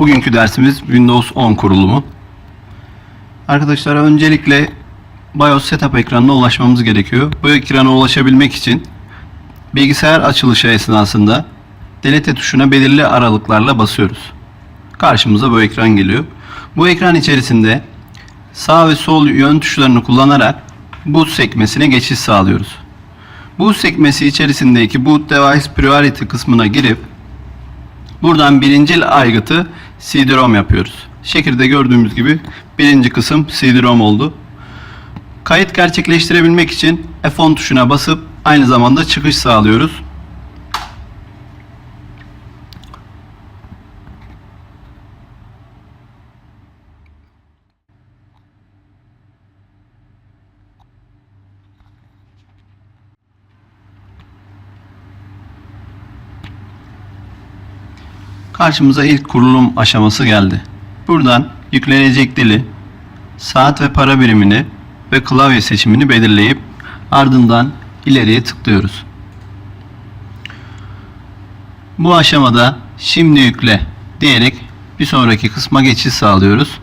Bugünkü dersimiz Windows 10 kurulumu. Arkadaşlar öncelikle BIOS Setup ekranına ulaşmamız gerekiyor. Bu ekrana ulaşabilmek için bilgisayar açılışı esnasında delete tuşuna belirli aralıklarla basıyoruz. Karşımıza bu ekran geliyor. Bu ekran içerisinde sağ ve sol yön tuşlarını kullanarak boot sekmesine geçiş sağlıyoruz. Boot sekmesi içerisindeki boot device priority kısmına girip buradan birincil aygıtı CD-ROM yapıyoruz. Şekilde gördüğümüz gibi birinci kısım CD-ROM oldu. Kayıt gerçekleştirebilmek için F10 tuşuna basıp aynı zamanda çıkış sağlıyoruz. Karşımıza ilk kurulum aşaması geldi. Buradan yüklenecek dili, saat ve para birimini ve klavye seçimini belirleyip ardından ileriye tıklıyoruz. Bu aşamada şimdi yükle diyerek bir sonraki kısma geçiş sağlıyoruz.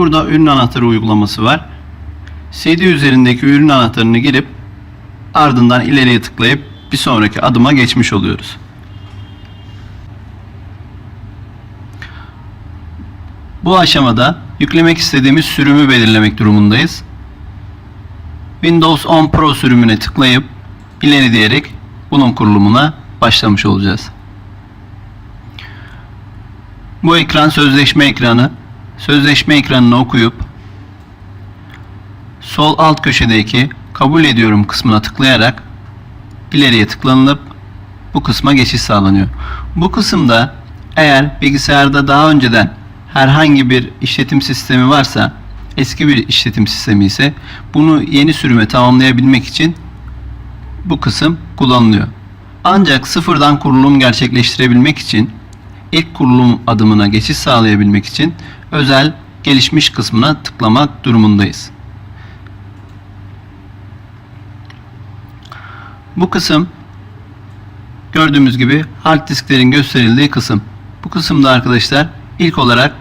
Burada ürün anahtarı uygulaması var. CD üzerindeki ürün anahtarını girip ardından ileriye tıklayıp bir sonraki adıma geçmiş oluyoruz. Bu aşamada yüklemek istediğimiz sürümü belirlemek durumundayız. Windows 10 Pro sürümüne tıklayıp ileri diyerek bunun kurulumuna başlamış olacağız. Bu ekran sözleşme ekranı. Sözleşme ekranını okuyup sol alt köşedeki kabul ediyorum kısmına tıklayarak ileriye tıklanılıp bu kısma geçiş sağlanıyor. Bu kısımda eğer bilgisayarda daha önceden herhangi bir işletim sistemi varsa eski bir işletim sistemi ise bunu yeni sürüme tamamlayabilmek için bu kısım kullanılıyor. Ancak sıfırdan kurulum gerçekleştirebilmek için ilk kurulum adımına geçiş sağlayabilmek için özel gelişmiş kısmına tıklamak durumundayız. Bu kısım gördüğümüz gibi hard disklerin gösterildiği kısım. Bu kısımda arkadaşlar ilk olarak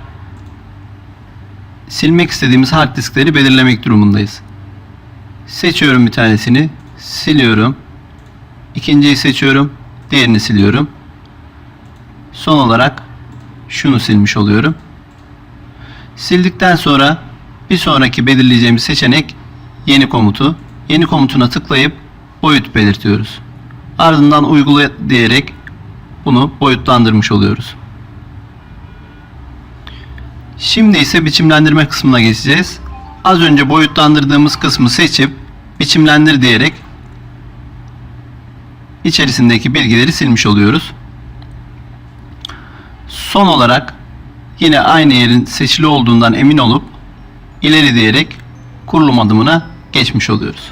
silmek istediğimiz hard diskleri belirlemek durumundayız. Seçiyorum bir tanesini, siliyorum. İkinciyi seçiyorum, diğerini siliyorum. Son olarak şunu silmiş oluyorum. Sildikten sonra bir sonraki belirleyeceğimiz seçenek yeni komutu. Yeni komutuna tıklayıp boyut belirtiyoruz. Ardından uygula diyerek bunu boyutlandırmış oluyoruz. Şimdi ise biçimlendirme kısmına geçeceğiz. Az önce boyutlandırdığımız kısmı seçip biçimlendir diyerek içerisindeki bilgileri silmiş oluyoruz. Son olarak yine aynı yerin seçili olduğundan emin olup ileri diyerek kurulum adımına geçmiş oluyoruz.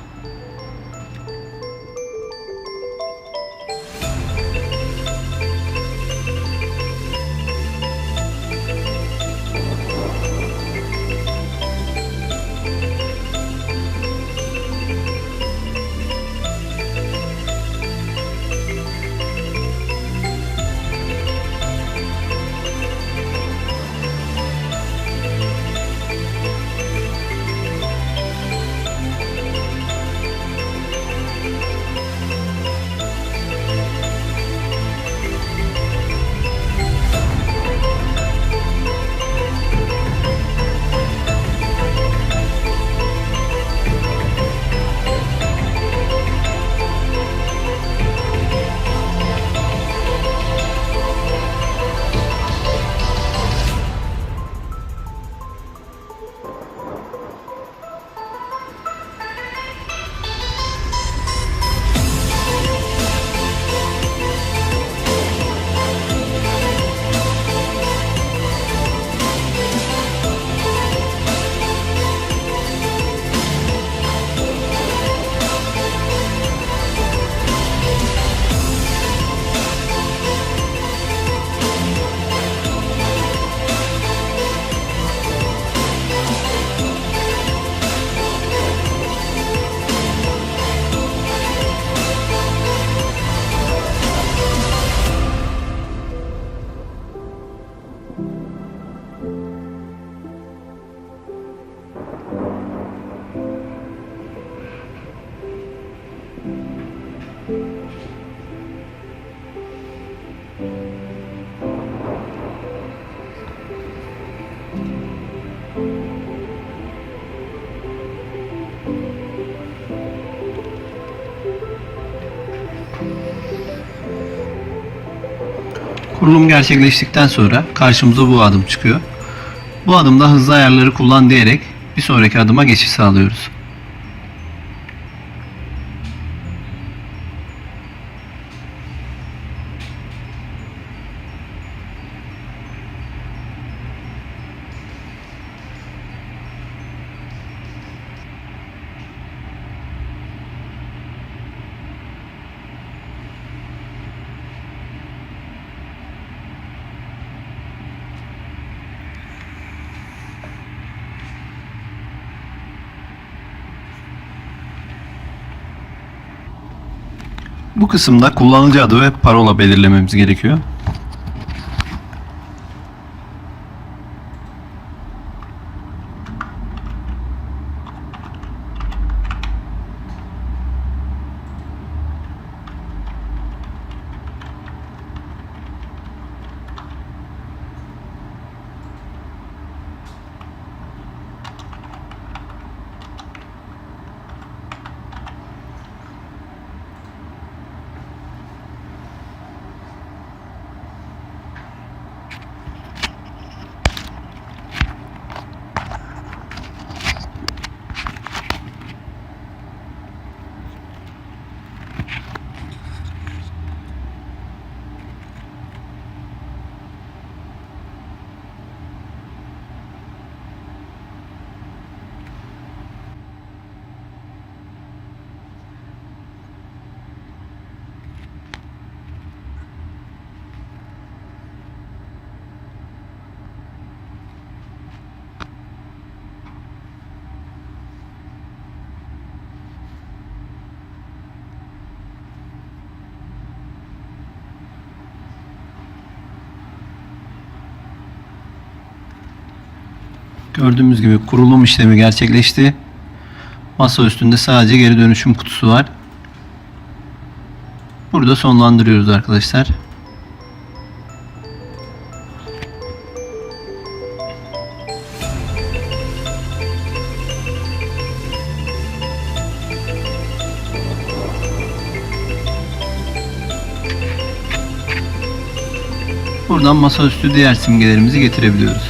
Kurulum gerçekleştikten sonra karşımıza bu adım çıkıyor. Bu adımda hızlı ayarları kullan diyerek bir sonraki adıma geçiş sağlıyoruz. Bu kısımda kullanıcı adı ve parola belirlememiz gerekiyor. Gördüğümüz gibi kurulum işlemi gerçekleşti. Masa üstünde sadece geri dönüşüm kutusu var. Burada sonlandırıyoruz arkadaşlar. Buradan masaüstü diğer simgelerimizi getirebiliyoruz.